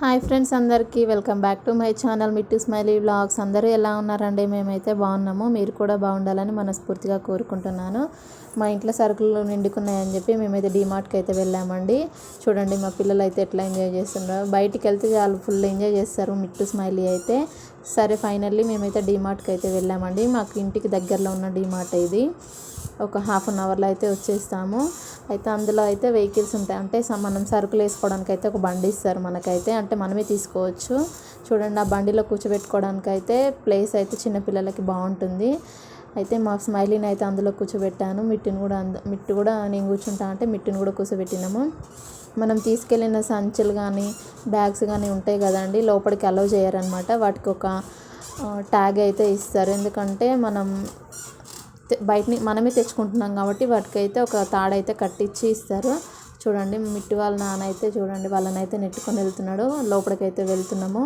Hi friends అందరికీ welcome back to my channel Mittu smiley vlogs. అందరూ ఎలా ఉన్నారండి? మేమైతే బాగున్నాము. మీరు కూడా బాగుండాలని మనస్ఫూర్తిగా కోరుకుంటున్నాను. మా ఇంట్లో సరుకులు నిండుకున్నాయని చెప్పి మేమైతే డీమార్ట్కి అయితే వెళ్ళామండి. చూడండి మా పిల్లలు అయితే ఎట్లా ఎంజాయ్ చేస్తున్నారు. బయటికి వెళ్తే చాలా ఫుల్ ఎంజాయ్ చేస్తారు మిట్టు స్మైలీ అయితే. సరే ఫైనల్లీ మేమైతే డీమార్ట్కి అయితే వెళ్ళామండి. మాకు ఇంటికి దగ్గరలో ఉన్న డీమార్ట్ ఇది. ఒక హాఫ్ అన్ అవర్లో అయితే వచ్చేస్తాము. అయితే అందులో అయితే వెహికల్స్ ఉంటాయి. అంటే స- మనం సరుకులు వేసుకోవడానికి అయితే ఒక బండి ఇస్తారు మనకైతే. అంటే మనమే తీసుకోవచ్చు. చూడండి ఆ బండిలో కూర్చోబెట్టుకోవడానికి అయితే ప్లేస్ అయితే చిన్నపిల్లలకి బాగుంటుంది. అయితే మా స్మైలీని అయితే అందులో కూర్చోబెట్టాను. మిట్టిని కూడా అంద మిట్టు కూడా నేను కూర్చుంటా అంటే మిట్టిని కూడా కూర్చోబెట్టినాము. మనం తీసుకెళ్ళిన సంచులు కానీ బ్యాగ్స్ కానీ ఉంటాయి కదండి లోపలికి అలౌ చేయరనమాట వాటికి ఒక ట్యాగ్ అయితే ఇస్తారు. ఎందుకంటే మనం బయటని మనమే తెచ్చుకుంటున్నాం కాబట్టి వాటికైతే ఒక తాడైతే కట్టించి ఇస్తారు. చూడండి మిట్టి వాళ్ళ నాన్న అయితే చూడండి వాళ్ళని అయితే నెట్టుకొని వెళ్తున్నాడు. లోపలికైతే వెళ్తున్నాము.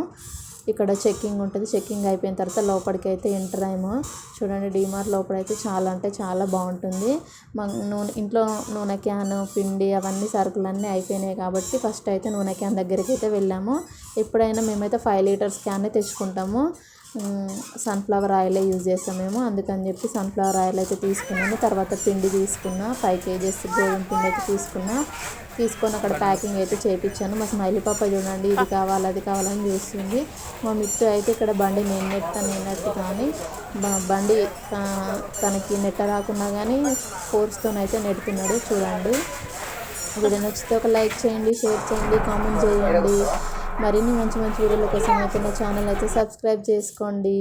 ఇక్కడ చెక్కింగ్ ఉంటుంది. చెక్కింగ్ అయిపోయిన తర్వాత లోపలికి అయితే ఎంటర్ అయ్యాము. చూడండి డీమార్ట్ లోపలైతే చాలా అంటే చాలా బాగుంటుంది. మా నూనె ఇంట్లో నూనె క్యాన్ పిండి అవన్నీ సరుకులన్నీ అయిపోయినాయి కాబట్టి ఫస్ట్ అయితే నూనె క్యాన్ దగ్గరికి అయితే వెళ్ళాము. ఎప్పుడైనా మేమైతే ఫైవ్ లీటర్స్ క్యాన్ తెచ్చుకుంటాము. సన్ఫ్లవర్ ఆయిలే యూజ్ చేస్తాం మేము. అందుకని చెప్పి సన్ఫ్లవర్ ఆయిల్ అయితే తీసుకున్నాము తర్వాత పిండి తీసుకున్నా ఫైవ్ కేజెస్ గోధుమ పిండి అయితే తీసుకున్నా. తీసుకొని అక్కడ ప్యాకింగ్ అయితే చేయించాను మా స్మైలీ పాప చూడండి ఇది కావాలి అది కావాలని చూస్తుంది. మా మిట్టు అయితే ఇక్కడ బండి నేను నెట్టా నేను నెట్టు కానీ బండి తనకి నెట్ట రాకున్నా కానీ ఫోర్స్తోనైతే నెడుతున్నాడు. చూడండి. వీడియో నచ్చితే ఒక లైక్ చేయండి షేర్ చేయండి కామెంట్ చేయండి. మరిన్ని మంచి మంచి వీడియోల కోసం అయితే నా ఛానల్ అయితే సబ్స్క్రైబ్ చేసుకోండి.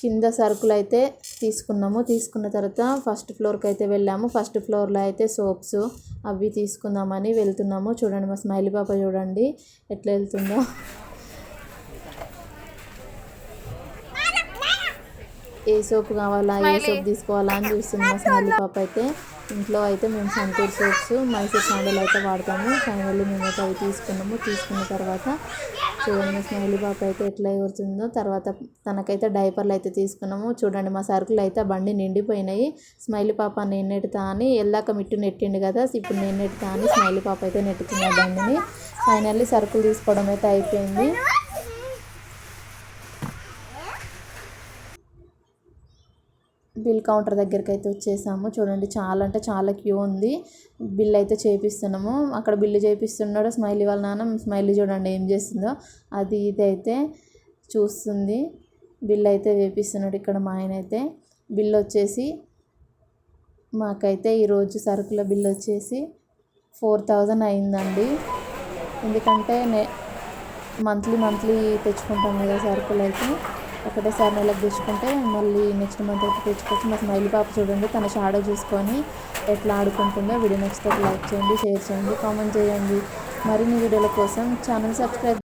కింద సరుకులు అయితే తీసుకున్నాము. తీసుకున్న తర్వాత ఫస్ట్ ఫ్లోర్కి అయితే వెళ్ళాము. ఫస్ట్ ఫ్లోర్లో అయితే సోప్స్ అవి తీసుకుందామని వెళ్తున్నాము. చూడండి మా స్మైలీ పాప చూడండి. ఎట్లా వెళ్తుందో. ఏ సోప్ కావాలా ఏ సోప్ తీసుకోవాలా అని చూస్తుంది మా స్మైలీ పాప అయితే. ఇంట్లో అయితే మేము సంతూర్ సోప్స్ మైసూర్ శాండల్ అయితే వాడతాము. ఫైనల్లీ మేమైతే అవి తీసుకున్నాము. తీసుకున్న తర్వాత చూడండి మా స్మైలీ పాప అయితే ఎట్లా ఎగురుతుందో తర్వాత తనకైతే డైపర్లు అయితే తీసుకున్నాము. చూడండి మా సరుకులు అయితే బండి నిండిపోయినాయి. స్మైలీ పాప నేను నెట్టుతా అని ఎల్లాక మిట్టు నెట్టిండు కదా ఇప్పుడు నేను నెట్టుతా అని స్మైలీ పాప అయితే నెట్టుతుంది ఆ బండిని. ఫైనల్లీ సరుకులు తీసుకోవడం అయితే అయిపోయింది. బిల్ కౌంటర్ దగ్గరికి అయితే వచ్చేసాము. చూడండి చాలా అంటే చాలా క్యూ ఉంది. బిల్ అయితే చేపిస్తున్నాము. అక్కడ బిల్లు చేపిస్తున్నాడు స్మైలీ వాళ్ళ నాన్న. స్మైలీ చూడండి ఏం చేస్తుందో. అది ఇది అయితే చూస్తుంది. బిల్ అయితే వేపిస్తున్నాడు ఇక్కడ మా ఆయన అయితే. బిల్ వచ్చేసి మాకైతే ఈరోజు సరుకుల బిల్ వచ్చేసి ఫోర్ థౌజండ్ అయిందండి. ఎందుకంటే నే మంత్లీ మంత్లీ తెచ్చుకుంటాం కదా సరుకులు అయితే ఒకటేసారి నెలకు తెచ్చుకుంటే మళ్ళీ నెక్స్ట్ మంత్ అయితే తెచ్చుకోవచ్చు. మా స్మైల్ పాప చూడండి తన షాడో చూసుకొని ఎట్లా ఆడుకుంటుందో వీడియో నచ్చితే లైక్ చేయండి షేర్ చేయండి కామెంట్ చేయండి. మరిన్ని వీడియోల కోసం ఛానల్ సబ్స్క్రైబ్